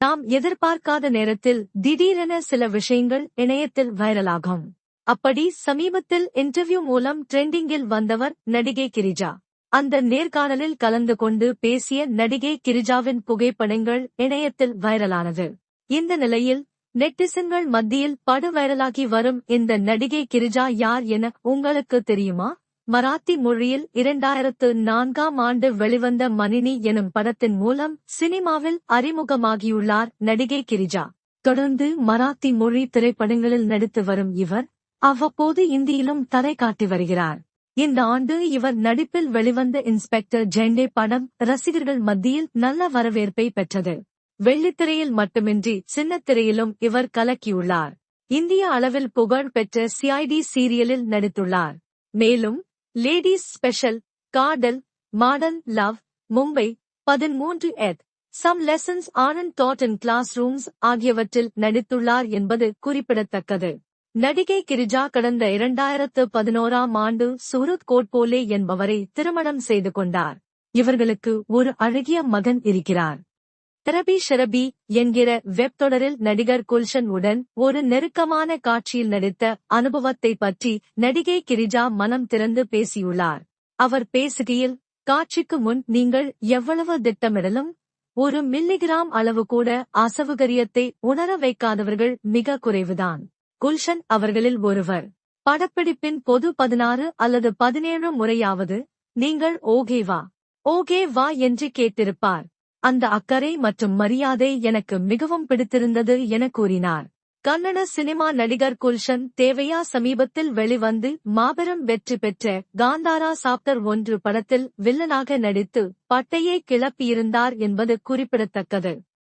நாம் எதிர்பார்க்காத நேரத்தில் திடீரென சில விஷயங்கள் இணையத்தில் வைரலாகும். அப்படி சமீபத்தில் இன்டர்வியூ மூலம் ட்ரெண்டிங்கில் வந்தவர் நடிகை கிரிஜா. அந்த நேர்காணலில் கலந்து கொண்டு பேசிய நடிகை கிரிஜாவின் புகைப்படங்கள் இணையத்தில் வைரலானது. இந்த நிலையில் நெட்டிசன்கள் மத்தியில் படு வைரலாகி வரும் இந்த நடிகை கிரிஜா யார் என உங்களுக்கு தெரியுமா? மராத்தி மொழியில் இரண்டாயிரத்து நான்காம் ஆண்டு வெளிவந்த மணினி எனும் படத்தின் மூலம் சினிமாவில் அறிமுகமாகியுள்ளார் நடிகை கிரிஜா. தொடர்ந்து மராத்தி மொழி திரைப்படங்களில் நடித்து வரும் இவர் அவ்வப்போது இந்தியிலும் தரை காட்டி வருகிறார். இந்த ஆண்டு இவர் நடிப்பில் வெளிவந்த இன்ஸ்பெக்டர் ஜெண்டே படம் ரசிகர்கள் மத்தியில் நல்ல வரவேற்பை பெற்றது. வெள்ளித்திரையில் மட்டுமின்றி சின்னத்திரையிலும் இவர் கலக்கியுள்ளார். இந்திய அளவில் புகழ் பெற்ற சிஐடி சீரியலில் நடித்துள்ளார். மேலும் லேடிஸ் ஸ்பெஷல் காடல் மாடல் லவ் மும்பை பதிமூன்று எத் some lessons Anand thought in classrooms ஆகியவற்றில் நடித்துள்ளார் என்பது குறிப்பிடத்தக்கது. நடிகை கிரிஜா கடந்த இரண்டாயிரத்து பதினோராம் ஆண்டு சூரத் கோட்போலே என்பவரை திருமணம் செய்து கொண்டார். இவர்களுக்கு ஒரு அழகிய மகன் இருக்கிறார். தெரபி ஷெரபி என்கிற வெப் தொடரில் நடிகர் குல்ஷன் உடன் ஒரு நெருக்கமான காட்சியில் நடித்த அனுபவத்தை பற்றி நடிகை கிரிஜா மனம் திறந்து பேசியுள்ளார். அவர் பேசுகையில் காட்சிக்கு முன் நீங்கள் எவ்வளவு திட்டமிடலும் ஒரு மில்லிகிராம் அளவு கூட அசௌகரியத்தை உணர வைக்காதவர்கள் மிக குறைவுதான் குல்ஷன் அவர்களில் ஒருவர். படப்பிடிப்பின் பொது பதினாறு அல்லது பதினேழு முறையாவது நீங்கள் ஓகேவா ஓகே வா என்று கேட்டிருப்பார். அந்த அக்கறை மற்றும் மரியாதை எனக்கு மிகவும் பிடித்திருந்தது என கூறினார். கன்னட சினிமா நடிகர் குல்ஷன் தேவையா சமீபத்தில் வெளிவந்து மாபெரும் வெற்றி பெற்ற காந்தாரா சாப்டர் ஒன்று படத்தில் வில்லனாக நடித்து பட்டையை கிளப்பியிருந்தார் என்பது குறிப்பிடத்தக்கது.